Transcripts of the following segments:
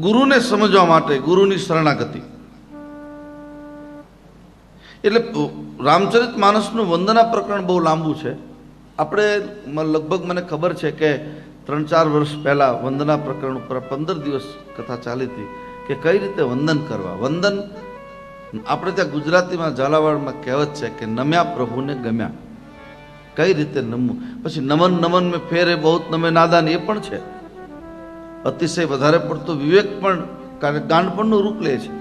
ગુરુને સમજવા માટે ગુરુની શરણાગતિ. એટલે રામચરિત માનસનું વંદના પ્રકરણ બહુ લાંબુ છે. આપણે લગભગ મને ખબર છે કે ત્રણ ચાર વર્ષ પહેલાં વંદના પ્રકરણ ઉપર પંદર દિવસ કથા ચાલી હતી કે કઈ રીતે વંદન કરવા. વંદન આપણે ત્યાં ગુજરાતીમાં ઝાલાવાડમાં કહેવત છે કે નમ્યા પ્રભુને ગમ્યા. કઈ રીતે નમવું? પછી નમન નમન મેં ફેરે બહુ નમે નાદાન, એ પણ છે. અતિશય વધારે પડતો વિવેક પણ ગાંડપણનું રૂપ લે છે.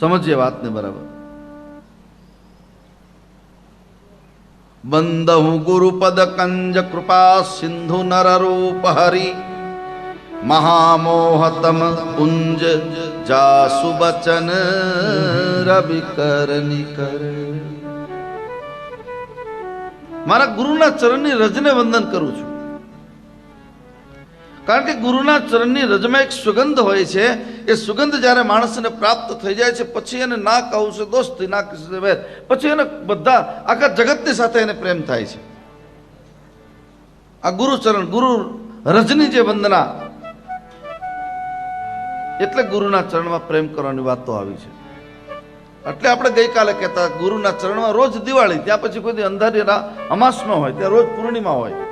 સમજીએ વાતને બરાબર. બંદહુ ગુરુપદ કંજ કૃપા સિંધુ નર રૂપ હરી, મહામોહતમ પુંજ જાસુ બચન રવિ કર. નિકર મારા ગુરુના ચરણની રજને વંદન કરું છું. કારણ કે ગુરુના ચરણની રજમાં એક સુગંધ હોય છે, એ સુગંધ જ્યારે માણસને પ્રાપ્ત થઈ જાય છે, પછી એને ના કહું છે દોસ્તી ના કહું વેર પછી એને બધા આખા જગતની સાથે એને પ્રેમ થાય છે. આ ગુરુ ચરણ, ગુરુ રજની જે વંદના, એટલે ગુરુના ચરણમાં પ્રેમ કરવાની વાતો આવી છે. એટલે આપણે ગઈકાલે કહેતા ગુરુના ચરણમાં રોજ દિવાળી, ત્યાં પછી કોઈ અંધારી અમાસ ન હોય, ત્યાં રોજ પૂર્ણિમા હોય.